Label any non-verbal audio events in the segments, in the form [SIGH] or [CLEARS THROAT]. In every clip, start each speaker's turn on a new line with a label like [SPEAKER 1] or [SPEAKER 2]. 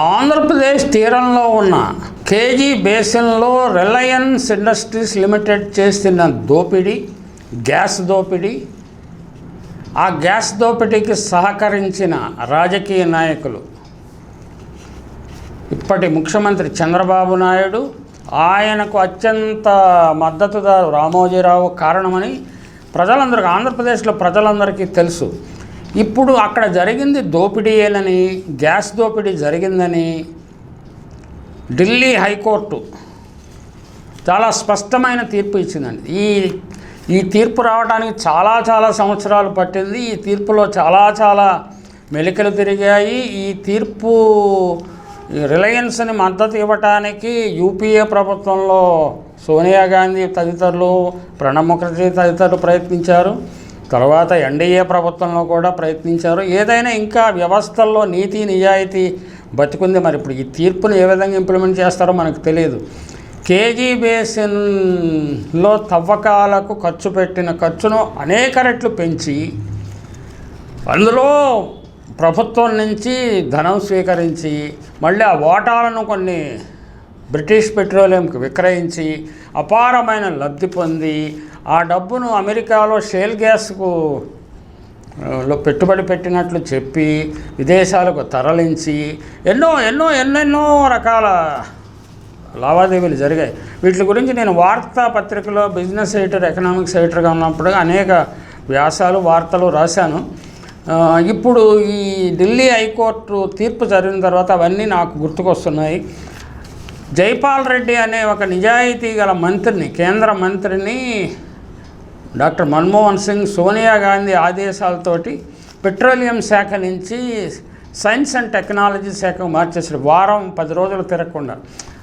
[SPEAKER 1] ఆంధ్రప్రదేశ్ తీరంలో ఉన్న కేజీ బేసిన్లో రిలయన్స్ ఇండస్ట్రీస్ లిమిటెడ్ చేస్తున్న దోపిడీ గ్యాస్ దోపిడీ ఆ గ్యాస్ దోపిడీకి సహకరించిన రాజకీయ నాయకులు. ఇప్పటి ముఖ్యమంత్రి చంద్రబాబు నాయుడు ఆయనకు అత్యంత మద్దతుదారు రామోజీరావు కారణమని ప్రజలందరికీ ఆంధ్రప్రదేశ్లో ప్రజలందరికీ తెలుసు. ఇప్పుడు అక్కడ జరిగింది దోపిడీయేలని గ్యాస్ దోపిడీ జరిగిందని ఢిల్లీ హైకోర్టు చాలా స్పష్టమైన తీర్పు ఇచ్చిందండి. ఈ ఈ తీర్పు రావడానికి చాలా చాలా సంవత్సరాలు పట్టింది. ఈ తీర్పులో చాలా చాలా మెలికలు తిరిగాయి. ఈ తీర్పు రిలయన్స్ని మద్దతు ఇవ్వటానికి యూపీఏ ప్రభుత్వంలో సోనియా గాంధీ తదితరులు ప్రణబ్ ముఖర్జీ తదితరులు ప్రయత్నించారు. తర్వాత ఎన్డీఏ ప్రభుత్వంలో కూడా ప్రయత్నించారు. ఏదైనా ఇంకా వ్యవస్థల్లో నీతి నిజాయితీ బతికుంది. మరి ఇప్పుడు ఈ తీర్పును ఏ విధంగా ఇంప్లిమెంట్ చేస్తారో మనకు తెలియదు. కేజీ బేసిన్లో తవ్వకాలకు ఖర్చు పెట్టిన ఖర్చును అనేక రెట్లు పెంచి అందులో ప్రభుత్వం నుంచి ధనం స్వీకరించి మళ్ళీ ఆ ఓటాలను కొన్ని బ్రిటిష్ పెట్రోలియంకి విక్రయించి అపారమైన లబ్ధి పొంది ఆ డబ్బును అమెరికాలో షేల్ గ్యాస్కు లో పెట్టుబడి పెట్టినట్లు చెప్పి విదేశాలకు తరలించి ఎన్నో ఎన్నో ఎన్నెన్నో రకాల లావాదేవీలు జరిగాయి. వీటి గురించి నేను వార్తాపత్రికలో బిజినెస్ ఎడిటర్ ఎకనామిక్స్ ఎడిటర్గా ఉన్నప్పుడు అనేక వ్యాసాలు వార్తలు రాశాను. ఇప్పుడు ఈ ఢిల్లీ హైకోర్టు తీర్పు జరిగిన తర్వాత అవన్నీ నాకు గుర్తుకొస్తున్నాయి. జైపాల్ రెడ్డి అనే ఒక నిజాయితీ గల మంత్రిని కేంద్ర మంత్రిని డాక్టర్ మన్మోహన్ సింగ్ సోనియా గాంధీ ఆదేశాలతోటి పెట్రోలియం శాఖ నుంచి సైన్స్ అండ్ టెక్నాలజీ శాఖ మార్చేసారు వారం పది రోజులు తిరగకుండా.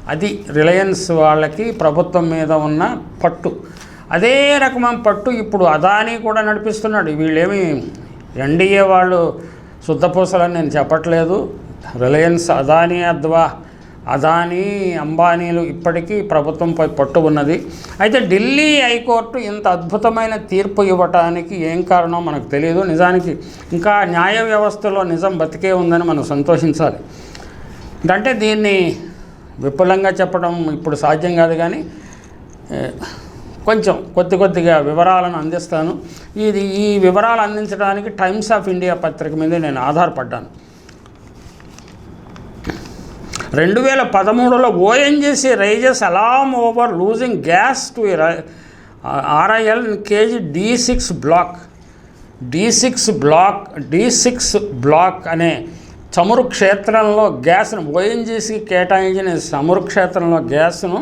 [SPEAKER 1] అది రిలయన్స్ వాళ్ళకి ప్రభుత్వం మీద ఉన్న పట్టు. అదే రకమైన పట్టు ఇప్పుడు అదాని కూడా నడిపిస్తున్నాడు. వీళ్ళేమి ఎన్డీఏ వాళ్ళు శుద్ధపూసలని నేను చెప్పట్లేదు. రిలయన్స్ అదాని అద్వా అదానీ అంబానీలు ఇప్పటికీ ప్రభుత్వంపై పట్టు ఉన్నది. అయితే ఢిల్లీ హైకోర్టు ఇంత అద్భుతమైన తీర్పు ఇవ్వటానికి ఏం కారణం మనకు తెలియదు. నిజానికి ఇంకా న్యాయ వ్యవస్థలో నిజం బతికే ఉందని మనం సంతోషించాలి. అంటే దీన్ని విపులంగా చెప్పడం ఇప్పుడు సాధ్యం కాదు కానీ కొంచెం కొద్ది కొద్దిగా వివరాలను అందిస్తాను. ఇది ఈ వివరాలు అందించడానికి టైమ్స్ ఆఫ్ ఇండియా పత్రిక మీద నేను ఆధారపడ్డాను. రెండు వేల పదమూడులో ONGC raises alarm over losing gas to RIL KG D six block. D six block D six block అనే చమురు క్షేత్రంలో గ్యాస్ను ఓఎన్జీసీకి కేటాయించిన చమురు క్షేత్రంలో గ్యాస్ను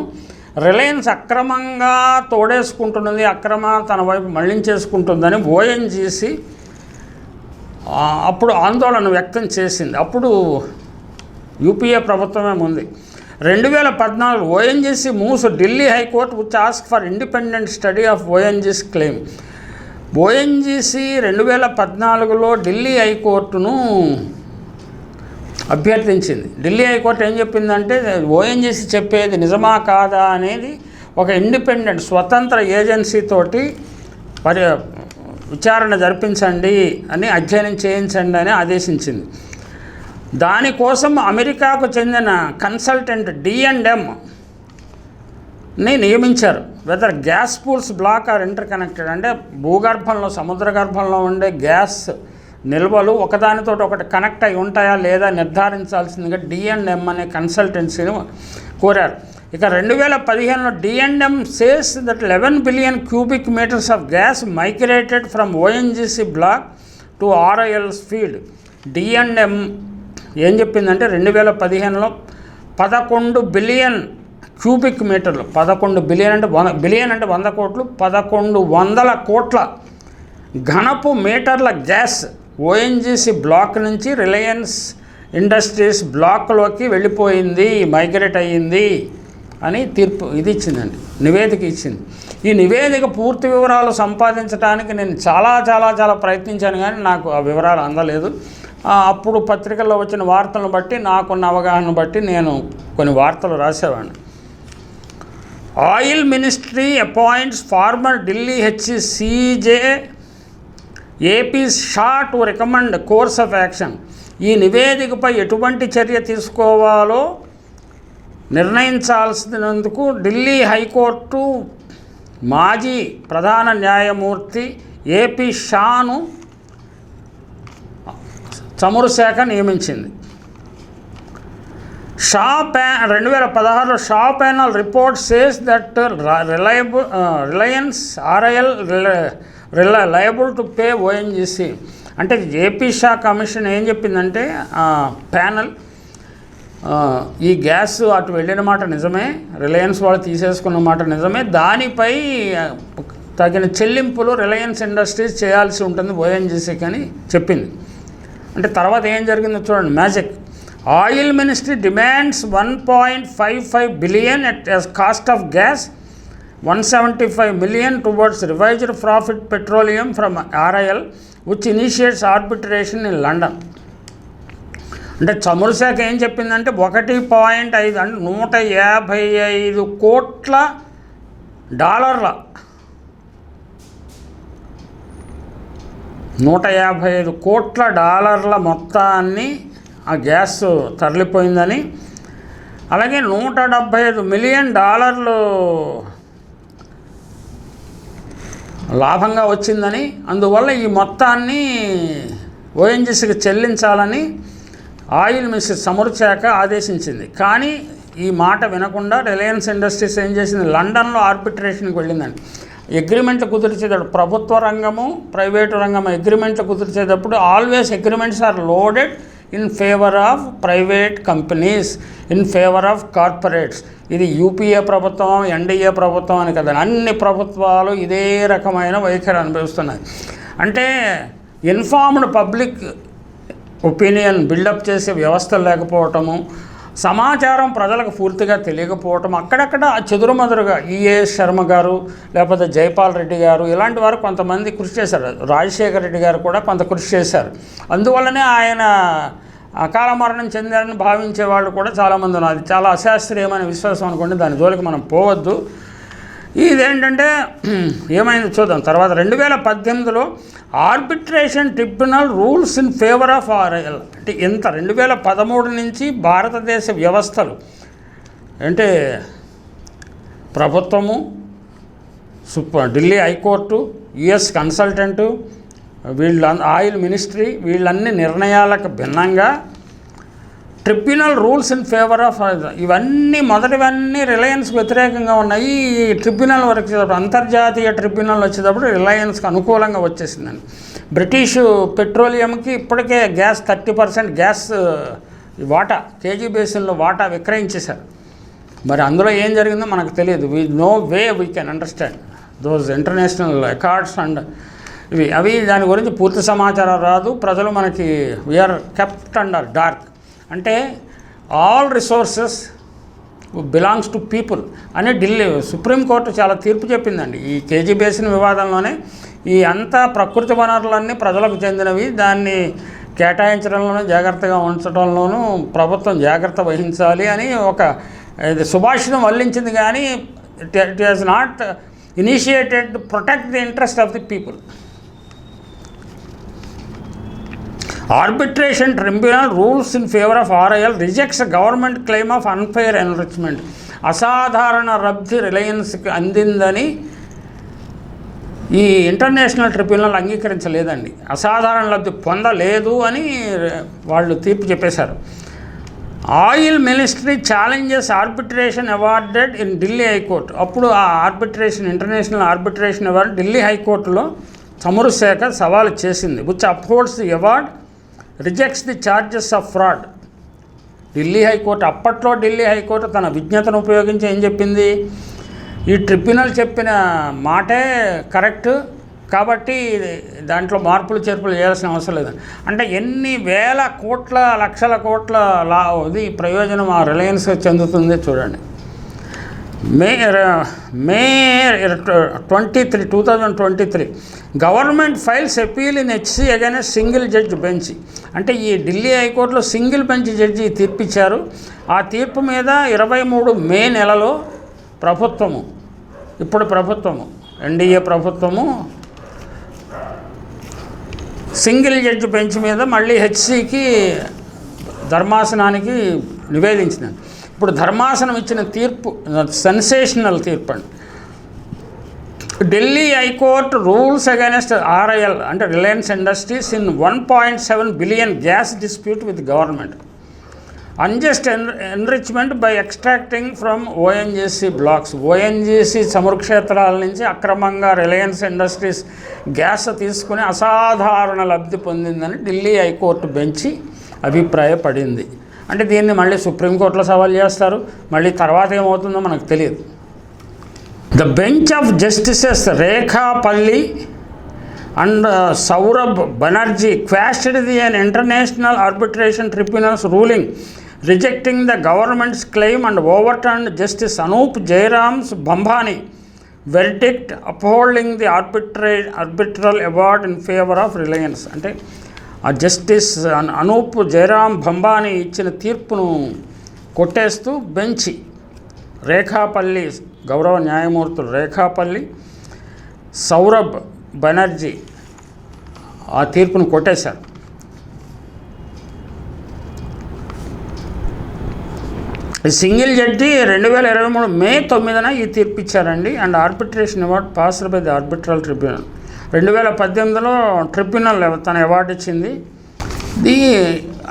[SPEAKER 1] రిలయన్స్ అక్రమంగా తోడేసుకుంటున్నది అక్రమ తన వైపు మళ్ళించేసుకుంటుందని ఓఎన్జీసీ అప్పుడు ఆందోళన వ్యక్తం చేసింది. అప్పుడు యూపీఏ ప్రభుత్వమే ఉంది రెండు వేల పద్నాలుగు ONGC moves Delhi high court which ask for independent study of ONGC claim. ONGC రెండు వేల పద్నాలుగులో ఢిల్లీ హైకోర్టును అభ్యర్థించింది. ఢిల్లీ హైకోర్టు ఏం చెప్పిందంటే ఓఎన్జీసీ చెప్పేది నిజమా కాదా అనేది ఒక ఇండిపెండెంట్ స్వతంత్ర ఏజెన్సీతోటి పరి విచారణ జరిపించండి అని అధ్యయనం చేయించండి అని ఆదేశించింది. దానికోసం అమెరికాకు చెందిన కన్సల్టెంట్ డిఎండ్ఎం ని నియమించారు. Whether gas pools block are interconnected అంటే భూగర్భంలో సముద్ర గర్భంలో ఉండే గ్యాస్ నిల్వలు ఒకదానితో ఒకటి కనెక్ట్ అయి ఉంటాయా లేదా నిర్ధారించాల్సిందిగా డిఎండ్ఎం అనే కన్సల్టెన్సీని కోరారు. ఇక రెండు వేల పదిహేనులో D and M says that eleven billion cubic metres of gas migrated from ONGC block to RIL's field D and M ఏం చెప్పిందంటే రెండు వేల పదిహేనులో పదకొండు బిలియన్ క్యూబిక్ మీటర్లు పదకొండు బిలియన్ అంటే వంద బిలియన్ అంటే వంద కోట్లు పదకొండు వందల కోట్ల ఘనపు మీటర్ల గ్యాస్ ఓఎన్జీసీ బ్లాక్ నుంచి రిలయన్స్ ఇండస్ట్రీస్ బ్లాక్లోకి వెళ్ళిపోయింది మైగ్రేట్ అయ్యింది అని తీర్పు ఇది ఇచ్చిందండి నివేదిక ఇచ్చింది. ఈ నివేదిక పూర్తి వివరాలు సంపాదించడానికి నేను చాలా చాలా చాలా ప్రయత్నించాను కానీ నాకు ఆ వివరాలు అందలేదు. అప్పుడు పత్రికల్లో వచ్చిన వార్తలను బట్టి నాకున్న అవగాహన బట్టి నేను కొన్ని వార్తలు రాసేవాడిని. Oil ministry appoints former Delhi H AP Shah to recommend course of action. ఈ నివేదికపై ఎటువంటి చర్య తీసుకోవాలో నిర్ణయించాల్సినందుకు ఢిల్లీ హైకోర్టు మాజీ ప్రధాన న్యాయమూర్తి ఏపీ షాను చమురు శాఖ నియమించింది. షా ప్యా రెండు వేల పదహారులో Shah panel report says that reliable Reliance RIL రిల liable to pay ONGC అంటే ఏపీ షా కమిషన్ ఏం చెప్పిందంటే ప్యానల్ ఈ గ్యాస్ అటు వెళ్ళిన మాట నిజమే రిలయన్స్ వాళ్ళు తీసేసుకున్న మాట నిజమే దానిపై తగిన చెల్లింపులు రిలయన్స్ ఇండస్ట్రీస్ చేయాల్సి ఉంటుంది ఓఎన్జీసీ కానీ చెప్పింది. అంటే తర్వాత ఏం జరిగిందో చూడండి magic. Oil ministry demands one point five five billion at cost of gas one seventy five million towards revised profit petroleum from RIL which initiates arbitration in London అంటే చమురు శాఖ ఏం చెప్పిందంటే ఒకటి పాయింట్ ఐదు అంటే నూట యాభై ఐదు కోట్ల డాలర్ల నూట యాభై ఐదు కోట్ల డాలర్ల మొత్తాన్ని ఆ గ్యాస్ తరలిపోయిందని అలాగే నూట డెబ్భై ఐదు మిలియన్ డాలర్లు లాభంగా వచ్చిందని అందువల్ల ఈ మొత్తాన్ని ఓఎన్జీసీకి చెల్లించాలని ఆయిల్ మినిస్టర్ చమురు శాఖ ఆదేశించింది. కానీ ఈ మాట వినకుండా రిలయన్స్ ఇండస్ట్రీస్ ఏం చేసింది? లండన్లో ఆర్బిట్రేషన్కి వెళ్ళిందండి. అగ్రిమెంట్లు కుదిర్చేటప్పుడు ప్రభుత్వ రంగము ప్రైవేటు రంగము అగ్రిమెంట్లు కుదిర్చేటప్పుడు always agreements are loaded in favour of private companies in favour of corporates. ఇది యూపీఏ ప్రభుత్వం ఎన్డీఏ ప్రభుత్వం అని కదా అన్ని ప్రభుత్వాలు ఇదే రకమైన వైఖరి అనుభవిస్తున్నాయి. అంటే ఇన్ఫార్మ్డ్ పబ్లిక్ ఒపీనియన్ బిల్డప్ చేసే వ్యవస్థ లేకపోవటము సమాచారం ప్రజలకు పూర్తిగా తెలియకపోవటం అక్కడక్కడ చెదురుమదురుగా ఈఏ శర్మ గారు లేకపోతే జైపాల్ రెడ్డి గారు ఇలాంటి వారు కొంతమంది కృషి చేశారు. రాజశేఖర రెడ్డి గారు కూడా కొంత కృషి చేశారు. అందువల్లనే ఆయన అకాల మరణం చెందారని భావించే వాళ్ళు కూడా చాలామంది ఉన్నారు. అది చాలా అశాస్త్రీయమైన విశ్వాసం అనుకోండి దాని జోలికి మనం పోవద్దు. ఇదేంటంటే [CLEARS THROAT] ఏమైంది చూద్దాం. తర్వాత రెండు వేల పద్దెనిమిదిలో arbitration tribunal rules in favour of RIL అంటే ఇంత రెండు వేల పదమూడు నుంచి భారతదేశ వ్యవస్థలు అంటే ప్రభుత్వము supreme Delhi high court US consultant వీళ్ళ ఆయిల్ మినిస్ట్రీ వీళ్ళన్ని నిర్ణయాలకు భిన్నంగా tribunal rules in favour of ఇవన్నీ మొదటివన్నీ రిలయన్స్ వ్యతిరేకంగా ఉన్నాయి. ఈ ట్రిబ్యునల్ వరకు వచ్చేటప్పుడు అంతర్జాతీయ ట్రిబ్యునల్ వచ్చేటప్పుడు రిలయన్స్కి అనుకూలంగా వచ్చేసిందండి. బ్రిటిష్ పెట్రోలియంకి ఇప్పటికే గ్యాస్ థర్టీ పర్సెంట్ గ్యాస్ వాటా కేజీ బేసిన్లో వాటా విక్రయించేశారు. మరి అందులో ఏం జరిగిందో మనకు తెలియదు. We know way we can understand those international records and ఇవి అవి దాని గురించి పూర్తి సమాచారం రాదు. ప్రజలు మనకి we are kept under dark అంటే all resources belongs to people అని ఢిల్లీ సుప్రీంకోర్టు చాలా తీర్పు చెప్పిందండి. ఈ కేజీ బేసిన్ వివాదంలోనే ఈ అంతా ప్రకృతి వనరులన్నీ ప్రజలకు చెందినవి. దాన్ని కేటాయించడంలోనూ జాగ్రత్తగా ఉంచడంలోనూ ప్రభుత్వం జాగ్రత్త వహించాలి అని ఒక ఇది సుభాషితం వల్లించింది కానీ it it has not initiated protect the interest of the people arbitration tribunal rules in favour of RIL rejects government claim of unfair enrichment అసాధారణ లబ్ధి రిలయన్స్కి అందిందని ఈ ఇంటర్నేషనల్ ట్రిబ్యునల్ అంగీకరించలేదండి. అసాధారణ లబ్ధి పొందలేదు అని వాళ్ళు తీర్పు చెప్పేశారు. Oil ministry challenges arbitration awarded in Delhi high court అప్పుడు ఆ arbitration international arbitration award Delhi హైకోర్టులో చమురు శాఖ సవాలు చేసింది which upholds the award rejects the charges of fraud. Delhi high court అప్పట్లో ఢిల్లీ హైకోర్టు తన విజ్ఞతను ఉపయోగించి ఏం చెప్పింది? ఈ ట్రిబ్యునల్ చెప్పిన మాటే కరెక్ట్ కాబట్టి దాంట్లో మార్పులు చేర్పులు చేయాల్సిన అవసరం లేదు. అంటే ఎన్ని వేల కోట్ల లక్షల కోట్ల లా ఇది ప్రయోజనం ఆ రిలయన్స్ చెందుతుంది చూడండి. May May twenty three two thousand twenty three government files appeal in HC against single judge bench. అంటే ఈ ఢిల్లీ హైకోర్టులో సింగిల్ బెంచ్ జడ్జి తీర్పిచ్చారు. ఆ తీర్పు మీద ఇరవై మూడు మే నెలలో ప్రభుత్వము ఇప్పుడు ప్రభుత్వము ఎన్డీఏ ప్రభుత్వము సింగిల్ జడ్జి బెంచ్ మీద మళ్ళీ హెచ్సికి ధర్మాసనానికి నివేదించినాను ఇప్పుడు ధర్మాసనం ఇచ్చిన తీర్పు సెన్సేషనల్ తీర్పు అండి Delhi high court rules against RIL అంటే Reliance Industries in one point seven billion gas dispute with government. Unjust en enrichment by extracting from ONGC blocks ONGC చమురు నుంచి అక్రమంగా రిలయన్స్ ఇండస్ట్రీస్ గ్యాస్ తీసుకుని అసాధారణ లబ్ధి పొందిందని ఢిల్లీ హైకోర్టు బెంచి అభిప్రాయపడింది. అంటే దీన్ని మళ్ళీ సుప్రీంకోర్టులో సవాల్ చేస్తారు. మళ్ళీ తర్వాత ఏమవుతుందో మనకు తెలియదు. The bench of justices Rekha Palli and Saurabh Banerjee quashed the un international arbitration tribunal's ruling rejecting the government's claim and overturn justice Anup Jairam's బంబానీ verdict upholding the arbitra arbitral award in favour of Reliance అంటే justice Anup Jairam భంబానీ ఇచ్చిన తీర్పును కొట్టేస్తూ bench రేఖాపల్లి గౌరవ న్యాయమూర్తులు రేఖాపల్లి సౌరభ్ బెనర్జీ ఆ తీర్పును కొట్టేశారు. Single judge రెండు వేల ఇరవై మూడు మే తొమ్మిదిన ఈ తీర్పు ఇచ్చారండి and arbitration award passed by the arbitral tribunal. రెండు వేల పద్దెనిమిదిలో ట్రిబ్యునల్ తన అవార్డు ఇచ్చింది. ఇది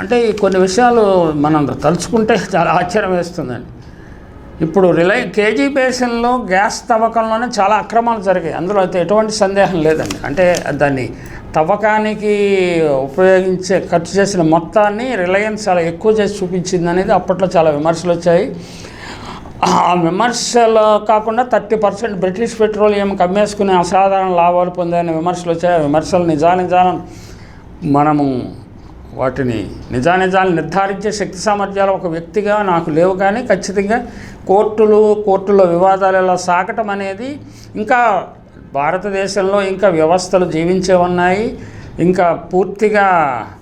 [SPEAKER 1] అంటే కొన్ని విషయాలు మనం తలుచుకుంటే చాలా ఆశ్చర్యం వేస్తుందండి. ఇప్పుడు రిలై కేజీ బేసిన్లో గ్యాస్ తవ్వకంలోనే చాలా అక్రమాలు జరిగాయి. అందులో అయితే ఎటువంటి సందేహం లేదండి. అంటే దాన్ని తవ్వకానికి ఉపయోగించే ఖర్చు చేసిన మొత్తాన్ని రిలయన్స్ చాలా ఎక్కువ చేసి చూపించింది అనేది అప్పట్లో చాలా విమర్శలు వచ్చాయి. ఆ విమర్శలు కాకుండా థర్టీ పర్సెంట్ బ్రిటిష్ పెట్రోలియం కమ్మేసుకుని అసాధారణ లాభాలు పొందాయని విమర్శలు వచ్చాయి. ఆ విమర్శలు నిజానిజాలను మనము వాటిని నిజానిజాలు నిర్ధారించే శక్తి సామర్థ్యాలు ఒక వ్యక్తిగా నాకు లేవు కానీ ఖచ్చితంగా కోర్టులు కోర్టులో వివాదాలు ఇలా సాగటం అనేది ఇంకా భారతదేశంలో ఇంకా వ్యవస్థలు జీవించే ఉన్నాయి. ఇంకా పూర్తిగా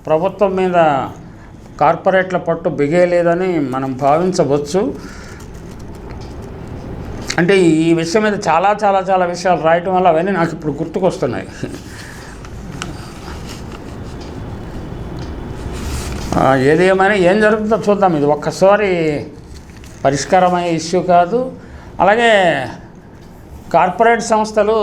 [SPEAKER 1] ప్రభుత్వం మీద కార్పొరేట్ల పట్టు బిగేయలేదని మనం భావించవచ్చు. అంటే ఈ విషయం మీద చాలా చాలా చాలా విషయాలు రాయటం వల్ల అవన్నీ నాకు ఇప్పుడు గుర్తుకొస్తున్నాయి. ఏదేమైనా ఏది ఏమైనా ఏం జరుగుతుందో చూద్దాం. ఇది ఒక్కసారి పరిష్కారమయ్యే ఇష్యూ కాదు. అలాగే కార్పొరేట్ సంస్థలు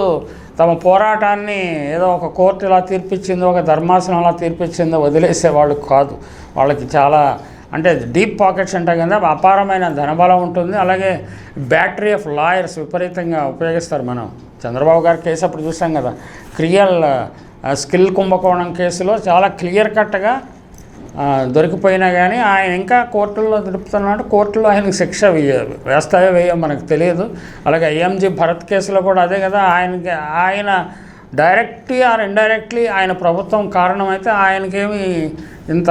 [SPEAKER 1] తమ పోరాటాన్ని ఏదో ఒక కోర్టు ఇలా తీర్పిచ్చిందో ఒక ధర్మాసనం అలా తీర్పిచ్చిందో వదిలేసేవాళ్ళు కాదు. వాళ్ళకి చాలా అంటే డీప్ పాకెట్స్ అంటే కదా అపారమైన ధనబలం ఉంటుంది. అలాగే బ్యాటరీ ఆఫ్ లాయర్స్ విపరీతంగా ఉపయోగిస్తారు మనం. చంద్రబాబు గారి కేసు అప్పుడు చూసాం కదా క్రియల్ స్కిల్ కుంభకోణం కేసులో చాలా క్లియర్ కట్గా దొరికిపోయినా కానీ ఆయన ఇంకా కోర్టుల్లో దొరుకుతున్నాడు. కోర్టులో ఆయనకు శిక్ష వేయ వేస్తాయో వేయో మనకు తెలియదు. అలాగే ఐఎంజీ భరత్ కేసులో కూడా అదే కదా ఆయనకి ఆయన డైరెక్ట్లీ ఆర్ ఇండైరెక్ట్లీ ఆయన ప్రభుత్వం కారణమైతే ఆయనకేమి ఇంత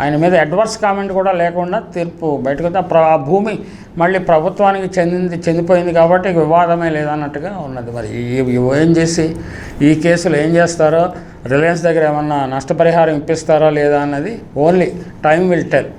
[SPEAKER 1] ఆయన మీద అడ్వర్స్ కామెంట్ కూడా లేకుండా తీర్పు. బయటకు ఆ భూమి మళ్ళీ ప్రభుత్వానికి చెందింది చెందిపోయింది కాబట్టి వివాదమే లేదన్నట్టుగా ఉన్నది. మరి ఈ ఏం చేసి ఈ కేసులు ఏం చేస్తారో రిలయన్స్ దగ్గర ఏమన్నా నష్టపరిహారం ఇప్పిస్తారా లేదా అన్నది ఓన్లీ టైం విల్ టెల్